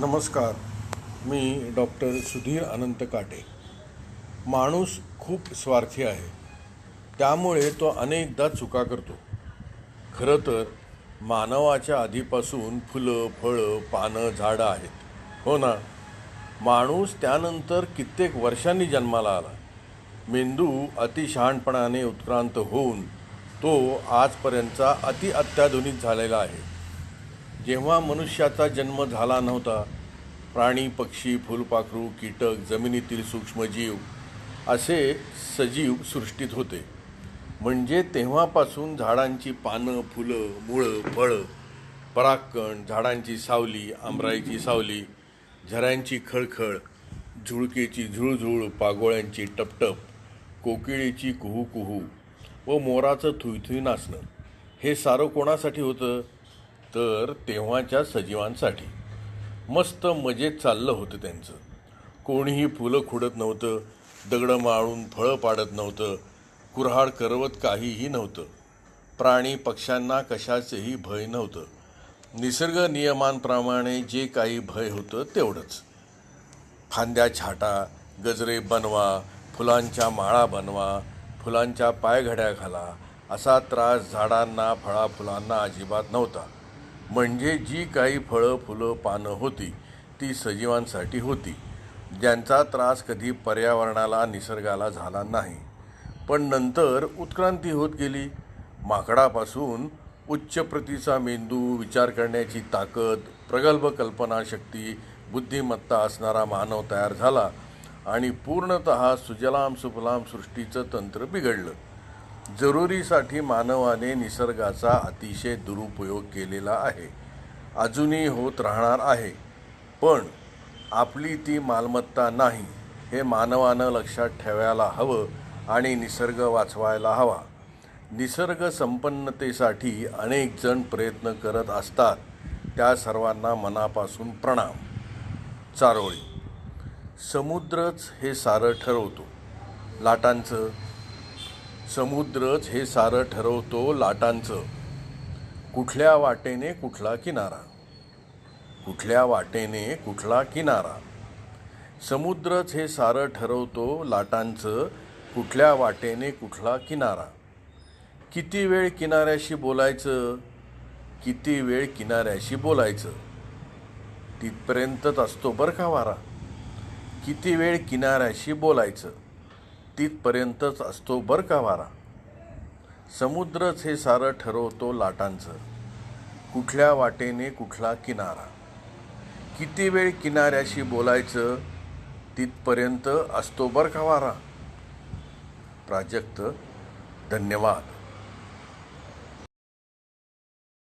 नमस्कार. मी डॉक्टर सुधीर अनंत काटे. माणूस खूप स्वार्थी आहे. त्यामुळे तो अनेकदा चुका करतो. खरं तर मानवाच्या आधीपासून फुलं फळं पानं झाडं आहेत. हो ना? माणूस त्यानंतर कित्येक वर्षांनी जन्माला आला. मेंदू अतिशहाणपणाने उत्क्रांत होऊन तो आजपर्यंतचा अति अत्याधुनिक झालेला आहे. जेव्हा मनुष्याचा जन्म झाला नव्हता प्राणी पक्षी फुलपाखरू कीटक जमिनीतील सूक्ष्मजीव असे सजीव सृष्टीत होते. म्हणजे तेव्हापासून झाडांची पानं फुलं मुळं फळं परागकण झाडांची सावली आंबराईची सावली झऱ्यांची खळखळ झुळकेची झुळझुळ पागोळ्यांची टपटप कोकिळीची कुहू कुहू व मोराचं थुईथुई नाचणं. हे सारं कोणासाठी होतं? तर तेव्हाच्या सजीवांसाठी. मस्त मजेत चाललं होतं त्यांचं. कोणीही फुलं खुडत नव्हतं दगडं माळून फळं पाडत नव्हतं कुऱ्हाड करवत काहीही नव्हतं. प्राणी पक्ष्यांना कशाचेही भय नव्हतं. निसर्ग नियमांप्रमाणे जे काही भय होतं तेवढंच. फांद्या छाटा गजरे बनवा फुलांच्या माळा बनवा फुलांच्या पायघड्या घाला असा त्रास झाडांना फळा फुलांना अजिबात नव्हता. म्हणजे जी काही फळं फुलं पानं होती ती सजीवांसाठी होती. ज्यांचा त्रास कधी पर्यावरणाला निसर्गाला झाला नाही. पण नंतर उत्क्रांती होत गेली. माकडापासून उच्च प्रतीचा मेंदू विचार करण्याची ताकद प्रगल्भ कल्पनाशक्ती बुद्धिमत्ता असणारा मानव तयार झाला आणि पूर्णत सुजलाम सुफलाम सृष्टीचं तंत्र बिघडलं. जरुरीसाठी मानवाने निसर्गाचा अतिशय दुरुपयोग केलेला आहे. अजूनही होत राहणार आहे. पण आपली ती मालमत्ता नाही हे मानवानं लक्षात ठेवायला हवं आणि निसर्ग वाचवायला हवा. निसर्ग संपन्नतेसाठी अनेक जण प्रयत्न करत असतात. त्या सर्वांना मनापासून प्रणाम. चारोळी. समुद्रच हे सारं ठरवतो. लाटांचं समुद्रच हे सारं ठरवतो लाटांचं. कुठल्या वाटेने कुठला किनारा? कुठल्या वाटेने कुठला किनारा? समुद्रच हे सारं ठरवतो लाटांचं कुठल्या वाटेने कुठला किनारा? किती वेळ किनाऱ्याशी बोलायचं? किती वेळ किनाऱ्याशी बोलायचं? तिथपर्यंतच असतो बरं का वारा? किती वेळ किनाऱ्याशी बोलायचं? तिथपर्यंतच असतो बरं का वारा? समुद्रच हे सारं ठरवतो लाटांचं. कुठल्या वाटेने कुठला किनारा? किती वेळ किनाऱ्याशी बोलायचं? तिथपर्यंत असतो बरं का वारा? प्राजक्त धन्यवाद.